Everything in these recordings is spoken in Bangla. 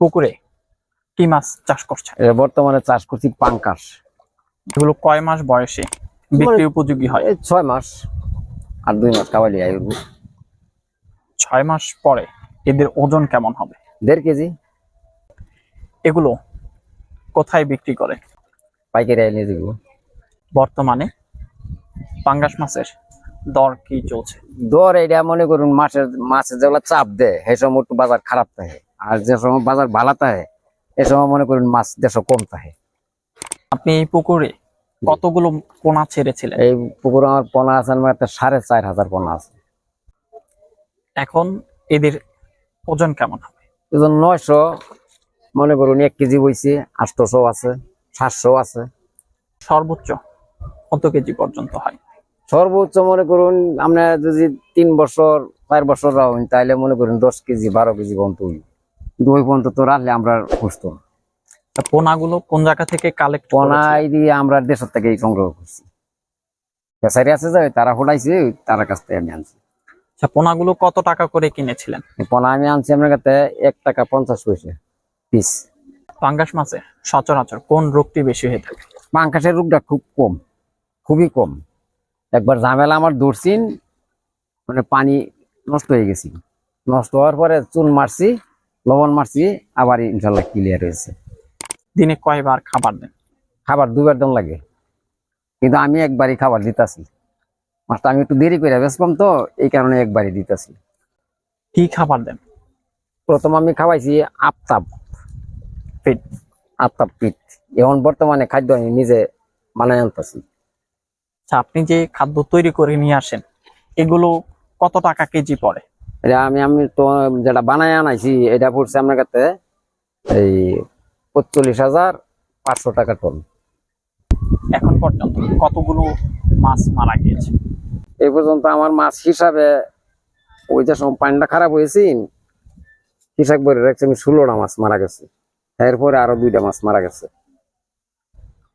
পুকুরে কি মাছ চাষ করছে এটা বর্তমানে চাষ করছি পাঙ্কাশ। এগুলো কয় মাস বয়সে? বিক্রি উপযোগী হয়? ছয় মাস আর দুই মাস কাবালি ছয় মাস পরে এদের ওজন কেমন হবে? দেড় কেজি। এগুলো কোথায় বিক্রি করে? পাইকারি আইলে দিব বর্তমানে পাঙ্গাস মাছের দর কি চলছে? দর এটা মনে করুন মাছের মাছের যেগুলো চাপ দেয় সেই সময় একটু বাজার খারাপ থাকে। আর যে সময় বাজার ভালো থাকে এ সময় মনে করেন মাছ দেশে কম থাকে। আপনি এই পুকুরে কতগুলো পোনা ছেড়েছিলেন? এই পুকুরে আমার পোনা আছে আমার একটা সাড়ে চার হাজার পোনা আছে। এখন এদের ওজন কেমন হবে? ওজন নয়শো মনে করুন এক কেজি বইছে আটশোশো আছে সাতশো আছে। সর্বোচ্চ কত কেজি পর্যন্ত হয়? সর্বোচ্চ মনে করুন আমরা যদি তিন বছর চার বছর রাখুন তাহলে মনে করুন দশ কেজি বারো কেজি পর্যন্ত হইব। দুই পর্যন্ত তো রাখলে আমরা সুস্থ পোনাগুলো কোন জায়গা থেকে কালেক্ট পোনাই দিয়ে আমরা দেশের থেকে সংগ্রহ করছি। পেশারি আছে যে তারা হোটাইছে তার কাছ থেকে আমি আনছি। আচ্ছা পোনাগুলো কত টাকা করে কিনেছিলেন? পোনা আমি আনছি আপনার কাছে এক টাকা পঞ্চাশ পয়সা পিস পাঙ্গাস মাছে সচরাচর কোন রোগটি বেশি হয়ে থাকে? পাঙ্কাশের রোগটা খুব কম খুবই কম। একবার ঝামেলা আমার দৌড়ছিন মানে পানি নষ্ট হয়ে গেছি। নষ্ট হওয়ার পরে চুন মারছি লবণ মারছি আবার ইনশাল্লাহ ক্লিয়ার হয়েছে। দিনে কয়বার খাবার দেন? খাবার দুবার দম লাগে। কিন্তু আমি একবারই খাবার দিতাছি। মাছটা আমি একটু দেরি করে বেসপাম তো এই কারণে একবারই দিতাছি। কি খাবার দেন? প্রথম আমি খাওয়াইছি আপতাপ ফিট আপতাপ পিঠ এখন বর্তমানে খাদ্য আমি নিজে বানাই আনতেছি। আচ্ছা আপনি যে খাদ্য তৈরি করে নিয়ে আসেন এগুলো কত টাকা কেজি পড়ে? এটা আমি আমি তো যেটা বানাই আনাইছি এটা পড়ছে আপনার কাছে এই পঁচল্লিশ হাজার পাঁচশো টাকা টন। এখন পর্যন্ত কতগুলো মাছ মারা গিয়েছে? এই পর্যন্ত আমার মাছ হিসাবে ওই যে সময় পানিটা খারাপ হয়েছে হিসাব করে রাখছি আমি ষোলোটা মাছ মারা গেছে। এরপরে আরও দুইটা মাছ মারা গেছে।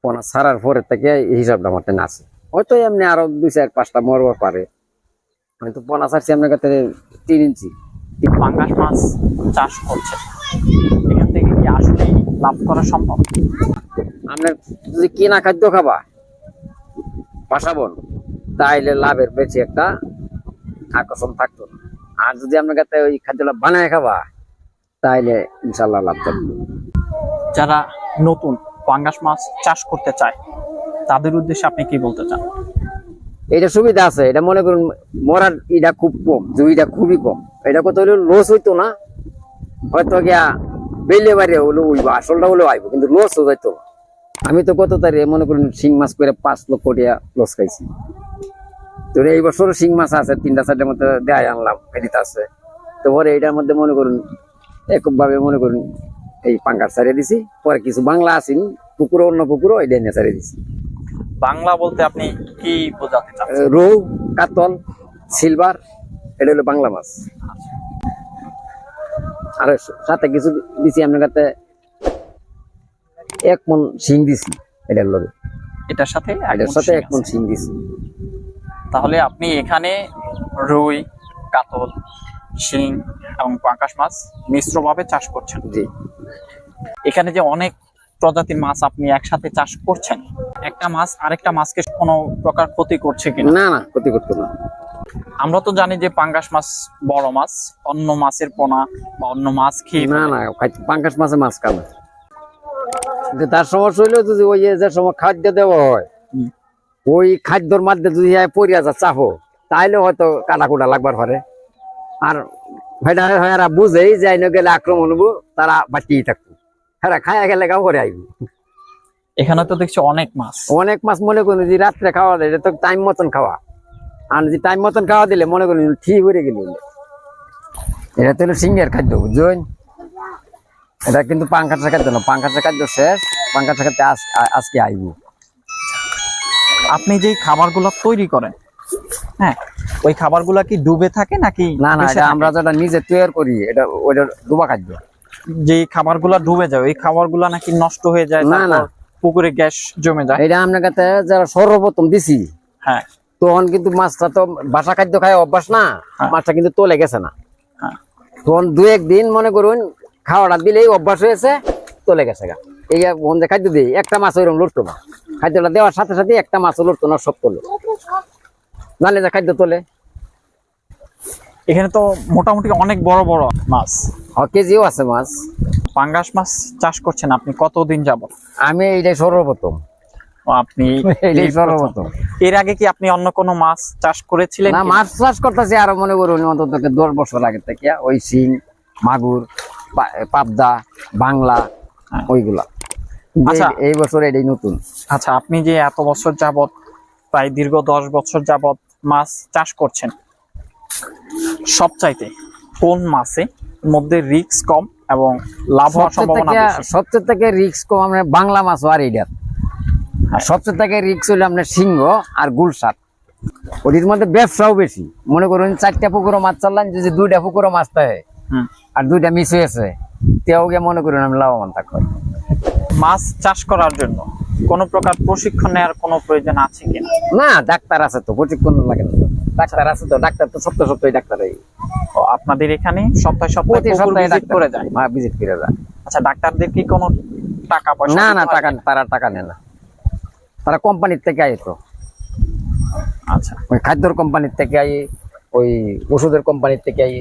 পোনা ছাড়ার পরে থেকে এই হিসাবটা আমার আছে। হয়তো এমনি আরও দুই চার পাঁচটা মরবার পারে। আমি তো পোনা ছাড়ছি আপনার কাছে তিন ইঞ্চি। পাঙ্গাস মাছ চাষ করছে এখান থেকে কি আসলে লাভ করা সম্ভব? আপনার যদি কিনা খাদ্য খাবা পাশাবন তাইলে লাভের বেশি একটা আকর্ষণ থাকতো না। আর যদি আপনার কাছে ওই খাদ্যটা বানায় খাবা তাইলে ইনশাল্লাহ লাভ থাকবে। যারা নতুন পাঙ্গাস মাছ চাষ করতে চায় তাদের উদ্দেশ্যে আপনি কি বলতে চান? এটা সুবিধা আছে, এটা মনে করুন মরার এটা খুব কম জুইটা খুবই কম। এটা কত হলে লস হইতো না, হয়তো গিয়া বেলে বাইরে হলো উইব, আসলটা হলেও আইব, কিন্তু লস যাইতো না। আমি তো কত তারিখে মনে করুন শিং মাছ করে পাঁচ লক্ষ টাকা লস খাইছি। তো এই বছর শিং মাছ আছে, তিনটা চারটার মধ্যে দেয় আনলাম এদিতে আছে। তো পরে এটার মধ্যে মনে করুন একভাবে মনে করুন এই পাঙ্কার ছাড়িয়ে দিছি, পরে কিছু বাংলা আসেনি পুকুরো অন্য পুকুরো এটা নিয়ে ছাড়িয়ে দিছি। বাংলা বলতে আপনি কি বোঝাতে চান? রৌ কাতল সিলভার এটা হলো বাংলা মাছ। আর সাথে কিছু দিছি আপনার কাছে। এক মন শিং দিছি এটার লগে। এটার সাথে এটার সাথে এক মন। শিং দিছি। তাহলে আপনি এখানে রুই কাতল শিং এবং পাঙ্গাস মাছ মিশ্রভাবে চাষ করছেন। জি। এখানে যে অনেক প্রজাতির মাছ আপনি একসাথে চাষ করছেন একটা মাছ আরেকটা মাছকে কোনো প্রকার ক্ষতি করছে কিনা? না না ক্ষতি করতো না। আমরা তো জানি যে পাঙ্গাস মাছ বড় মাছ অন্য মাছের পোনা বা অন্য মাছ খেয়ে না না পাঙ্কাশ মাছে মাছ কিন্তু তার সমস্যা হইল যদি ওই যে সময় খাদ্য দেওয়া হয় ওই খাদ্যর মধ্যে যদি পরিয়া যা চাপো তাইলে হয়তো কাটা কুটা লাগবার পারে। আর ভাইটা ভাইয়ারা বুঝেই যে আইন গেলে আক্রমণ হব তারা বাঁচিয়ে থাকব। হ্যাঁ খায়া গেলে গাও করে আইব। এখানে তো দেখছি অনেক মাছ। অনেক মাছ মনে করুন যে রাত্রে খাওয়া দেয় তো টাইম মতন খাওয়া। আর যদি টাইম মতন খাওয়া দিলে মনে করুন ঠিক হয়ে গেল। এটা তো হলো সিংহের খাদ্য বুঝলেন এটা কিন্তু পাঙ্খাসের খাদ্য না পাঙ্খাসের খাদ্য শেষ পাঙ্খাসের খাদ্য আজ- আজকে আইব। আপনি যেই খাবারগুলো তৈরি করেন হ্যাঁ ওই খাবারগুলা কি ডুবে থাকে নাকি না না এটা আমরা যেটা নিজে তৈরি করি এটা ওইটা ডুবা খাদ্য। যে খাবারগুলা ডুবে যায় ওই খাবারগুলা নাকি নষ্ট হয়ে যায় না, না। পুকুরে গ্যাস জমে যায়। এটা আপনার কাছে যারা সর্বপ্রথম দিছি হ্যাঁ। তখন কিন্তু মাছটা তো বাসা খাদ্য খায় অভ্যাস না হ্যাঁ। মাছটা কিন্তু তোলে গেছে না। হ্যাঁ। তখন দু একদিন মনে করুন খাওয়াটা দিলেই অভ্যাস হয়েছে চলে গেছে গা। এই যে বন্ধে খাদ্য দিই একটা মাছ ওইরকম লড়তো না। খাদ্যটা দেওয়ার সাথে সাথে একটা মাছও লড়তো না সব তোলে। জানলে যে খাদ্য তোলে। এখানে তো মোটামুটি অনেক বড় বড় মাছ। হ কেজিও আছে মাছ। পাঙ্গাস মাছ চাষ করছেন আপনি কতদিন যাবত আমি এইটাই সর্বপ্রথম। আপনি সর্বপ্রথম। এর আগে কি আপনি অন্য কোনো মাছ চাষ করেছিলেন না মাছ চাষ করতেছি আরও মনে করুন অন্তত দশ বছর আগে থেকে। ওই শিং মাগুর পাবদা বাংলা হ্যাঁ। ওইগুলা। আচ্ছা। এই- বছর এটাই নতুন। আচ্ছা আপনি যে এত বছর যাবত প্রায় দীর্ঘ দশ বছর যাবত মাছ চাষ করছেন সবচাইতে কোন মাছে মধ্যে রিস্ক কম? এবং লাভ হওয়ার সম্ভাবনা সবচেয়ে থেকে রিক্স কম আমরা বাংলা মাছ আর এইটার। আর সবচেয়ে থেকে রিক্স হলো আপনার সিংহ আর গুলশাক ওটির মধ্যে ব্যবসাও বেশি। মনে করুন চারটা পুকুরও মাছ চাললাম যদি দুইটা পুকুরও মাছ থাকে আর দুইটা মিস হয়েছে তেও গিয়ে মনে করুন আমি লাভবান থাকব। মাছ চাষ করার জন্য কোনো প্রকার প্রশিক্ষণ নেওয়ার কোনো প্রয়োজন আছে কিনা? না ডাক্তার আছে তো প্রশিক্ষণ লাগে না। ডাক্তার আছে তো ডাক্তার তো সপ্তাহ সপ্তাহে ডাক্তার আপনাদের এখানে সপ্তাহে সপ্তাহে সপ্তাহে করে যায়? হ্যাঁ ভিজিট করে যায়। আচ্ছা ডাক্তারদের কি কোনো টাকা পয়সা না না টাকা তারা টাকা নেয় না। তারা কোম্পানির থেকে আয় তো। আচ্ছা। ওই খাদ্যর কোম্পানির থেকে আই ওই ওষুধের কোম্পানির থেকে আই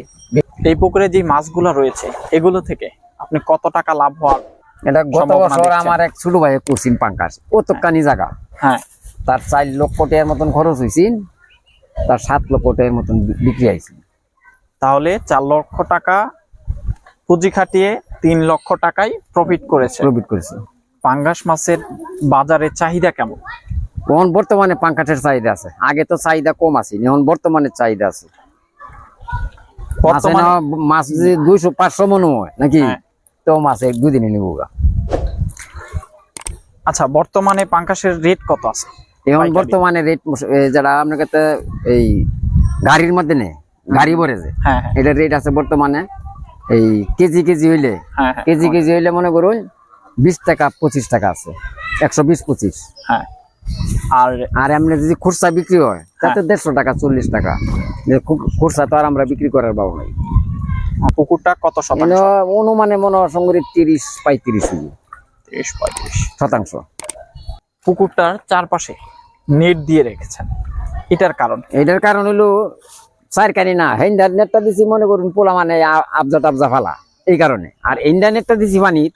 এই পুকুরে যে মাছগুলো রয়েছে এগুলো থেকে আপনি কত টাকা লাভ হওয়ার এটা গত বছর? আমার এক ছোট ভাই করছেন পাঙ্কাশ ও তো কানি জায়গা হ্যাঁ। তার চার লক্ষ টাকার মতন খরচ হয়েছিল তার সাত লক্ষ টাকার মতন বিক্রি হয়েছিল তাহলে চার লক্ষ টাকা পুঁজি খাটিয়ে তিন লক্ষ টাকায় প্রফিট করেছে। প্রফিট করেছে। পাঙ্গাস মাছের বাজারে চাহিদা কেমন? এখন বর্তমানে পাঙ্কাশের চাহিদা আছে। আগে তো চাহিদা কম আছে এখন বর্তমানে চাহিদা আছে। মাছে যদি দুইশো পাঁচশো মনে হয় নাকি? হ্যাঁ। তো মাছ এক দুদিনে নিব। আচ্ছা বর্তমানে পাঙ্গাসের রেট কত আছে? এখন বর্তমানে রেট যারা আপনার কাছে এই গাড়ির মধ্যে নেই গাড়ি ভরে যে হ্যাঁ হ্যাঁ। এটা রেট আছে বর্তমানে এই কেজি কেজি হইলে। হ্যাঁ হ্যাঁ। কেজি কেজি হইলে মনে করুন বিশ টাকা পঁচিশ টাকা আছে। একশো বিশ পঁচিশ। হ্যাঁ। আর আর এমনি যদি খুচরা বিক্রি হয় তাতে হ্যাঁ। দেড়শো টাকা চল্লিশ টাকা। যে খু- খুচরা তো আর আমরা বিক্রি করার পাবো নাই। পুকুরটা কত শতাংশ? অনুমানে মনে হয় সঙ্গে তিরিশ পঁয়ত্রিশ তিরিশ পঁয়ত্রিশ। শতাংশ। পুকুরটার চারপাশে নেট দিয়ে রেখেছেন। এটার কারণ এটার কারণ হলো সারকারি না ইন্টারনেটটা দিছি মনে করুন পোলা মানে আবজা টাবজা ফালা এই কারণে। আর ইন্টারনেটটা দিছি পানির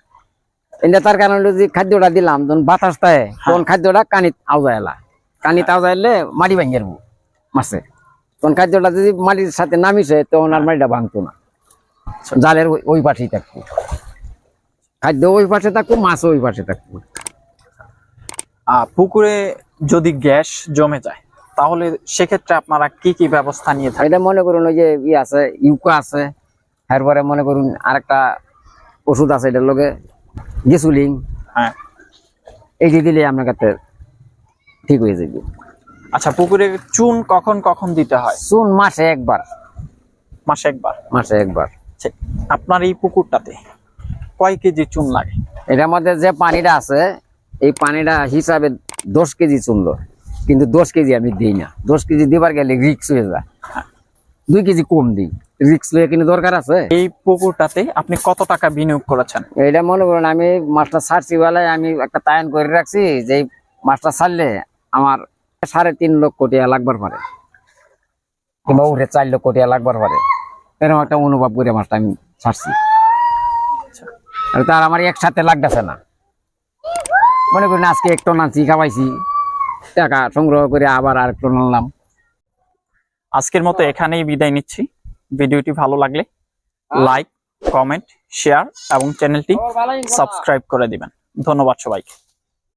এটা তার কারণ যে খাদ্যটা দিলাম যখন বাতাস তাই তখন খাদ্যটা কানিত আওজা এলা। কানিত আওজা এলে মাটি যাব মাছে। তখন খাদ্যটা যদি মাটির সাথে নামিছে তখন আর মাটিটা ভাঙতো না। জালের ওই- পাশেই থাকতো খাদ্য ওই পাশে থাকতো মাছ ওই পাশে থাকতো পুকুরে যদি গ্যাস জমে যায় তাহলে সেক্ষেত্রে আপনারা কি কি ব্যবস্থা নিয়ে থাকেন? এটা মনে করুন ওই যে ই আছে ইউকো আছে এরপরে মনে করুন আরেকটা ওষুধ আছে এটার লগে গেসুলিং হ্যাঁ। এইটি দিলে আপনার কাছে ঠিক হয়ে যাবে আচ্ছা পুকুরে চুন কখন কখন দিতে হয়? চুন মাসে একবার। মাসে একবার? মাসে একবার। আপনার এই পুকুরটাতে কয় কেজি চুন লাগে? এটার মধ্যে যে পানিটা আছে এই পানিটা হিসাবে দশ কেজি চুনলো কিন্তু দশ কেজি আমি দিই না। দশ কেজি দিবার গেলে রিক্স হয়ে যায়। দুই কেজি কম দিই। রিক্স লয়ে কিন্তু দরকার আছে? এই পুকুরটাতে আপনি কত টাকা বিনিয়োগ করেছেন? এটা মনে করেন আমি মাছটা ছাড়ছি বেলায় আমি একটা তায়ন করে রাখছি যে মাছটা ছাড়লে আমার সাড়ে তিন লক্ষ টাকা লাগবার পারে। কিংবা উঠে চার লক্ষ টাকা লাগবার পারে। এরকম একটা অনুভব করে মাছটা আমি ছাড়ছি। আর তার আমার একসাথে লাগতেছে না। মনে করেন আজকে এক টন আনছি খাওয়াইছি। টাকা সংগ্রহ করে আবার আরেকটু আনলাম। আজকের মতো এখানেই বিদায় নিচ্ছি। ভিডিওটি ভালো লাগলে লাইক কমেন্ট শেয়ার এবং চ্যানেলটি সাবস্ক্রাইব করে দিবেন। ধন্যবাদ সবাইকে।